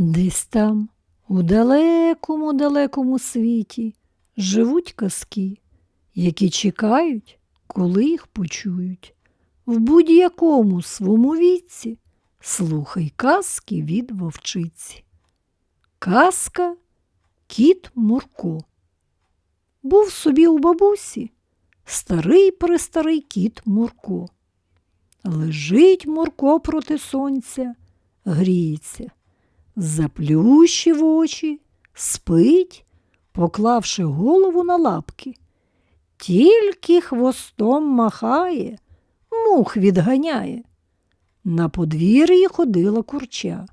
Десь там, у далекому далекому світі, живуть казки, які чекають, коли їх почують. В будь-якому свому віці слухай казки від вовчиці. Казка Кіт Мурко. Був собі у бабусі старий престарий кіт Мурко. Лежить Мурко проти сонця, гріється, заплющив очі, спить, поклавши голову на лапки. Тільки хвостом махає, мух відганяє. На подвір'ї ходила курча.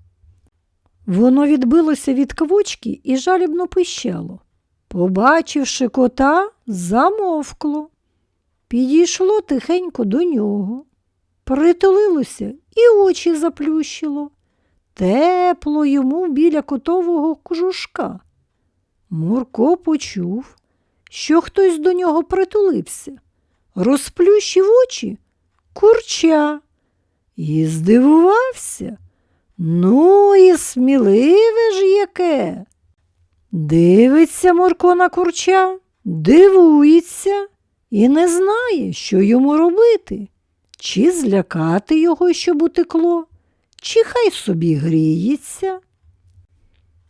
Воно відбилося від квочки і жалібно пищало. Побачивши кота, замовкло. Підійшло тихенько до нього, притулилося і очі заплющило. Тепло йому біля котового кожушка. Мурко почув, що хтось до нього притулився, розплющив очі курча і здивувався. Ну і сміливе ж яке. Дивиться Мурко на курча, дивується і не знає, що йому робити, чи злякати його, щоб утекло, чи хай собі гріється.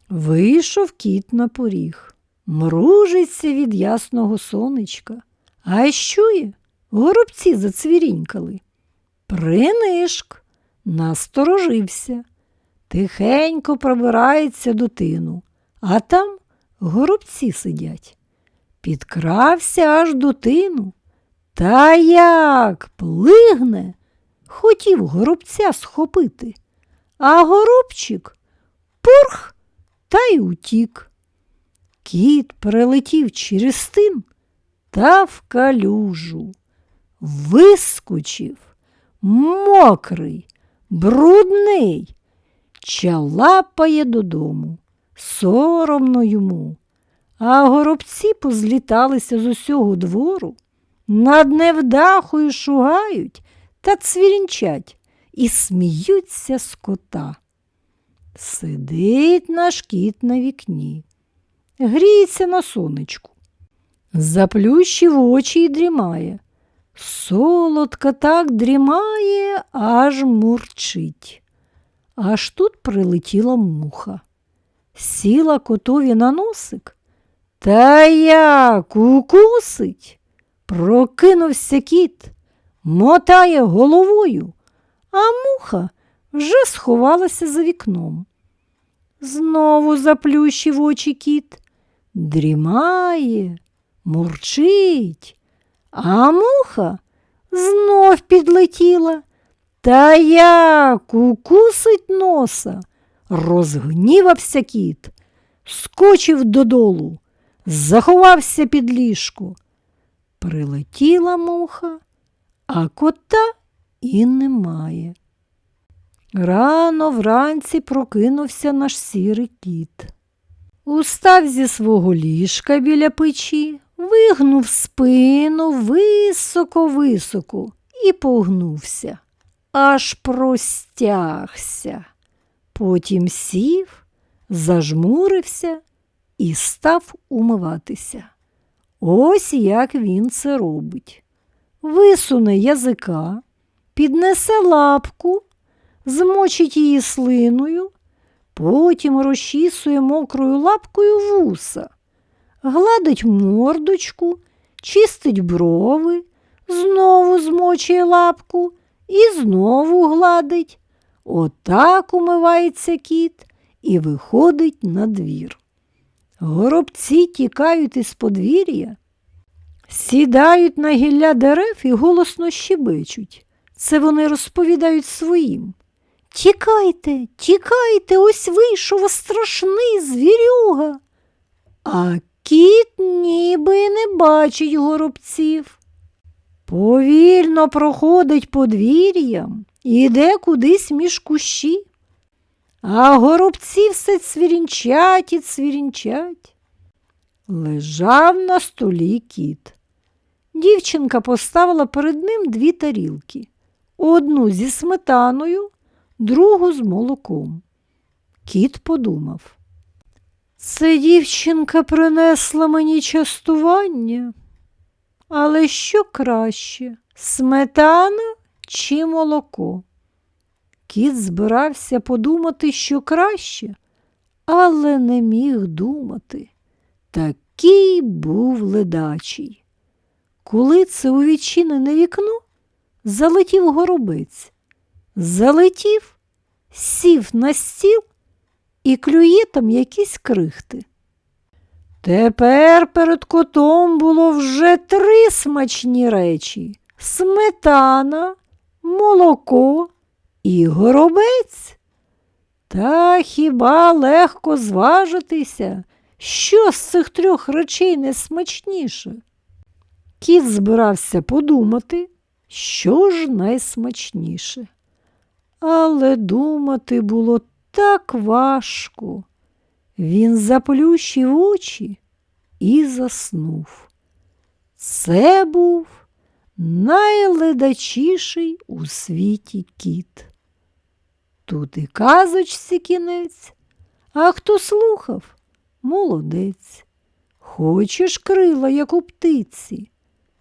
Вийшов кіт на поріг, мружиться від ясного сонечка, а чує, горобці зацвірінькали. Принишк насторожився, тихенько пробирається до тину, а там горобці сидять. Підкрався аж до тину. Та як плигне, хотів горобця схопити, а горобчик пурх та й утік. Кіт прилетів через тин та в калюжу, вискочив, мокрий, брудний, чалапає додому, соромно йому. А горобці позліталися з усього двору, над невдахою шугають та цвірінчать і сміються з кота. Сидить наш кіт на вікні, гріється на сонечку, заплющив очі і дрімає. Солодко так дрімає, аж мурчить. Аж тут прилетіла муха. Сіла котові на носик. Та як укусить. Прокинувся кіт, мотає головою, а муха вже сховалася за вікном. Знову заплющив очі кіт, дрімає, мурчить, а муха знов підлетіла. Та як укусить носа, розгнівався кіт, скочив додолу, заховався під ліжко. Прилетіла муха, а кота і немає. Рано вранці прокинувся наш сірий кіт. Устав зі свого ліжка біля печі, вигнув спину високо-високо і погнувся, аж простягся. Потім сів, зажмурився і став умиватися. Ось як він це робить. Висуне язика, піднесе лапку, змочить її слиною, потім розчісує мокрою лапкою вуса, гладить мордочку, чистить брови, знову змочує лапку і знову гладить. Отак умивається кіт і виходить на двір. Горобці тікають із подвір'я, сідають на гілля дерев і голосно щебечуть. Це вони розповідають своїм. Тікайте, тікайте, ось вийшов страшний звірюга. А кіт ніби не бачить горобців. Повільно проходить подвір'ям і йде кудись між кущі. А горобці все цвірінчать і цвірінчать. Лежав на столі кіт. Дівчинка поставила перед ним дві тарілки, одну зі сметаною, другу з молоком. Кіт подумав. Це дівчинка принесла мені частування. Але що краще, сметана чи молоко? Кіт збирався подумати, що краще, але не міг думати. Такий був ледачий. Коли це у відчинене вікно, залетів горобець. Залетів, сів на стіл і клює там якісь крихти. Тепер перед котом було вже три смачні речі сметана, молоко і горобець. Та хіба легко зважитися, що з цих трьох речей найсмачніше? Кіт збирався подумати, що ж найсмачніше. Але думати було так важко. Він заплющив очі і заснув. Це був найледачіший у світі кіт. Тут і казочці кінець, а хто слухав молодець. Хочеш крила, як у птиці,